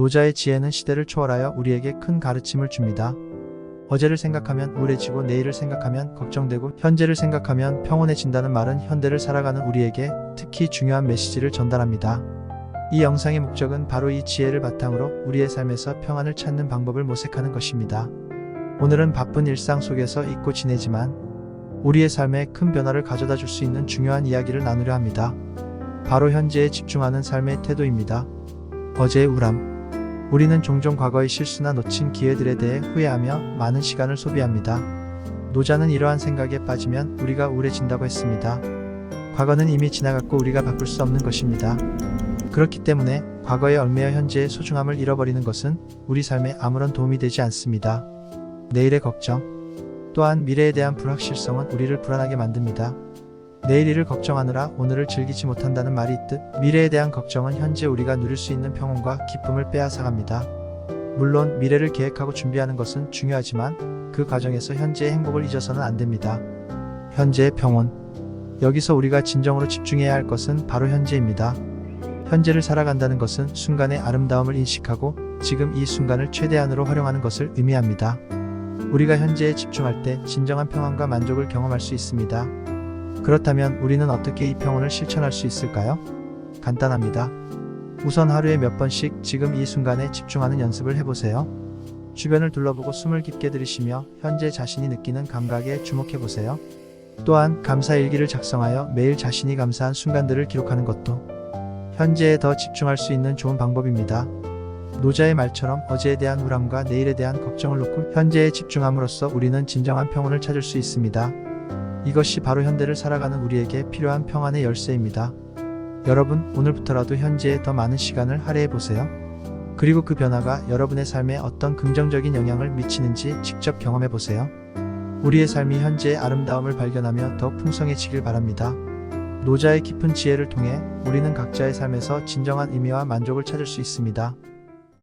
노자의 지혜는 시대를 초월하여 우리에게 큰 가르침을 줍니다. 어제를 생각하면 우울해지고 내일을 생각하면 걱정되고 현재를 생각하면 평온해진다는 말은 현대를 살아가는 우리에게 특히 중요한 메시지를 전달합니다. 이 영상의 목적은 바로 이 지혜를 바탕으로 우리의 삶에서 평안을 찾는 방법을 모색하는 것입니다. 오늘은 바쁜 일상 속에서 잊고 지내지만 우리의 삶에 큰 변화를 가져다 줄 수 있는 중요한 이야기를 나누려 합니다. 바로 현재에 집중하는 삶의 태도입니다. 어제의 우람. 우리는 종종 과거의 실수나 놓친 기회들에 대해 후회하며 많은 시간을 소비합니다. 노자는 이러한 생각에 빠지면 우리가 우울해진다고 했습니다. 과거는 이미 지나갔고 우리가 바꿀 수 없는 것입니다. 그렇기 때문에 과거에 얽매여 현재의 소중함을 잃어버리는 것은 우리 삶에 아무런 도움이 되지 않습니다. 내일의 걱정, 또한 미래에 대한 불확실성은 우리를 불안하게 만듭니다. 내일 일을 걱정하느라 오늘을 즐기지 못한다는 말이 있듯 미래에 대한 걱정은 현재 우리가 누릴 수 있는 평온과 기쁨을 빼앗아갑니다. 물론 미래를 계획하고 준비하는 것은 중요하지만 그 과정에서 현재의 행복을 잊어서는 안 됩니다. 현재의 평온. 여기서 우리가 진정으로 집중해야 할 것은 바로 현재입니다. 현재를 살아간다는 것은 순간의 아름다움을 인식하고 지금 이 순간을 최대한으로 활용하는 것을 의미합니다. 우리가 현재에 집중할 때 진정한 평안과 만족을 경험할 수 있습니다. 그렇다면 우리는 어떻게 이 평온을 실천할 수 있을까요? 간단합니다. 우선 하루에 몇 번씩 지금 이 순간에 집중하는 연습을 해보세요. 주변을 둘러보고 숨을 깊게 들이쉬며 현재 자신이 느끼는 감각에 주목해 보세요. 또한 감사 일기를 작성하여 매일 자신이 감사한 순간들을 기록하는 것도 현재에 더 집중할 수 있는 좋은 방법입니다. 노자의 말처럼 어제에 대한 우람과 내일에 대한 걱정을 놓고 현재에 집중함으로써 우리는 진정한 평온을 찾을 수 있습니다. 이것이 바로 현대를 살아가는 우리에게 필요한 평안의 열쇠입니다. 여러분, 오늘부터라도 현재에 더 많은 시간을 할애해 보세요. 그리고 그 변화가 여러분의 삶에 어떤 긍정적인 영향을 미치는지 직접 경험해 보세요. 우리의 삶이 현재의 아름다움을 발견하며 더 풍성해지길 바랍니다. 노자의 깊은 지혜를 통해 우리는 각자의 삶에서 진정한 의미와 만족을 찾을 수 있습니다.